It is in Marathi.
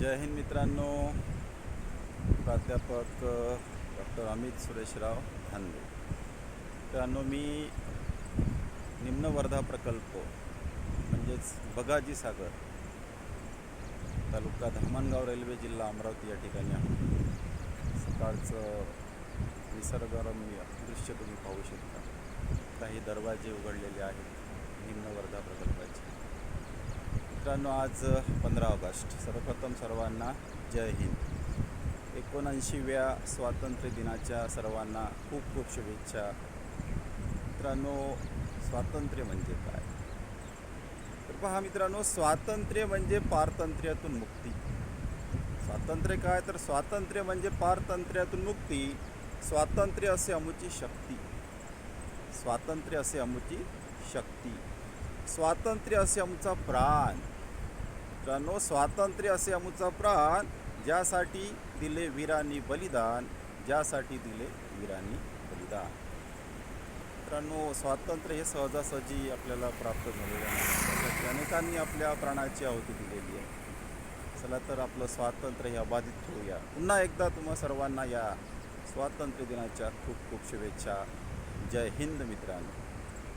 जय हिंद मित्रांनो. प्राध्यापक डॉक्टर अमित सुरेशराव धांदे मित्रांनो मी निम्न वर्धा प्रकल्प म्हणजेच बगाजी सागर तालुका धामणगाव रेल्वे जिल्हा अमरावती या ठिकाणी आहे. सकाळचं निसर्गरम्य दृश्य तुम्ही पाहू शकता. काही दरवाजे उघडलेले आहेत निम्न वर्धा प्रकल्पाचे मित्रांनो आज पंधरा ऑगस्ट. सर्वप्रथम सर्वांना जय हिंद. एकोणऐंशीव्या स्वातंत्र्य दिनाच्या सर्वांना खूप खूप शुभेच्छा. मित्रांनो स्वातंत्र्य म्हणजे काय? तर पहा मित्रांनो स्वातंत्र्य म्हणजे पारतंत्र्यातून मुक्ती. स्वातंत्र्य काय? तर स्वातंत्र्य म्हणजे पारतंत्र्यातून मुक्ती. स्वातंत्र्य असे अमुची शक्ती. स्वातंत्र्य असे अमुची शक्ती. स्वातंत्र्य असे आमचा प्राण. मित्रांनो स्वातंत्र्य असे आमचा प्राण ज्यासाठी दिले वीरांनी बलिदान ज्यासाठी दिले वीरांनी बलिदान. मित्रांनो स्वातंत्र्य हे सहजासहजी आपल्याला प्राप्त झालेलं नाही त्यासाठी अनेकांनी आपल्या प्राणाची आहुती दिलेली आहे. चला तर आपलं स्वातंत्र्य हे अबाधित ठेवूया. पुन्हा एकदा तुम्हा सर्वांना या स्वातंत्र्य दिनाच्या खूप खूप शुभेच्छा. जय हिंद मित्रांनो.